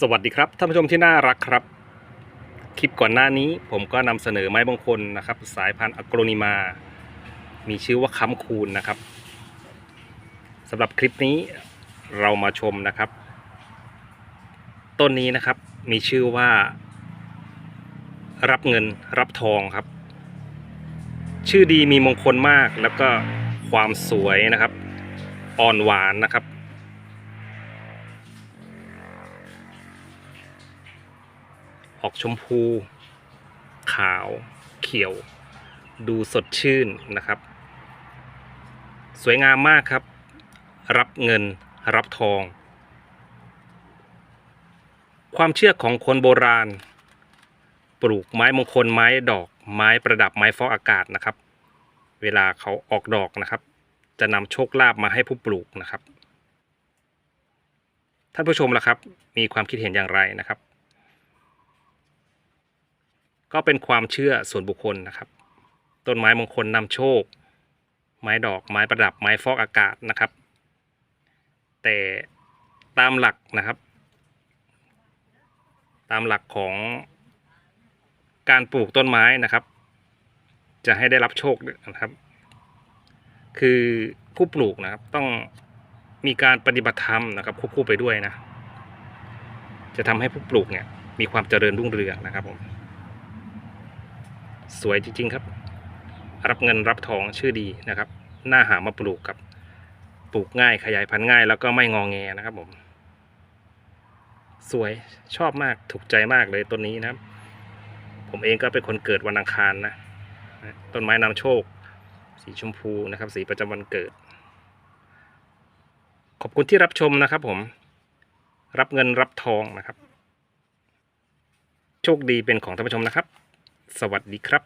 สวัสดีครับท่านผู้ชมที่น่ารักครับ คลิปก่อนหน้านี้ผมก็นำเสนอไม้มงคลนะครับ สายพันธุ์อักโรนิมา มีชื่อว่าค้ำคูณนะครับสำหรับคลิปนี้เรามาชมนะครับ ต้นนี้นะครับมีชื่อว่า รับเงินรับทองครับ ชื่อดีมีมงคลมากแล้วก็ความสวยนะครับ อ่อนหวานนะครับ ออกชมพู ขาว เขียว ดูสดชื่นนะครับ สวยงามมากครับ รับเงินรับทอง ความเชื่อของคนโบราณ ปลูกไม้มงคลไม้ดอกไม้ประดับไม้ฟอกอากาศนะครับ เวลาเขาออกดอกนะครับ จะนำโชคลาภมาให้ผู้ปลูกนะครับท่านผู้ชมล่ะครับ มีความคิดเห็นอย่างไรนะครับ ก็เป็นความเชื่อส่วนบุคคลนะครับ ต้นไม้มงคลนำโชค ไม้ดอกไม้ประดับไม้ฟอกอากาศนะครับ แต่ตามหลักนะครับ ตามหลักของการปลูกต้นไม้นะครับ จะให้ได้รับโชคนะครับ คือผู้ปลูกนะครับต้องมีการปฏิบัติธรรมนะครับควบคู่ไปด้วยนะ จะทำให้ผู้ปลูกเนี่ยมีความเจริญรุ่งเรืองนะครับผม สวยจริงๆครับ รับเงินรับทองชื่อดีนะครับน่าหามาปลูกครับปลูกง่ายขยายพันธุ์ง่าย แล้วก็ไม่งองแงนะครับผม สวยชอบมากถูกใจมากเลยต้นนี้นะครับ ผมเองก็เป็นคนเกิดวันอังคารนะต้นไม้นำโชค สีชมพูนะครับ สีประจำวันเกิด ขอบคุณที่รับชมนะครับ ผม รับเงินรับทองนะครับ โชคดีเป็นของท่านผู้ชมนะครับ สวัสดีครับ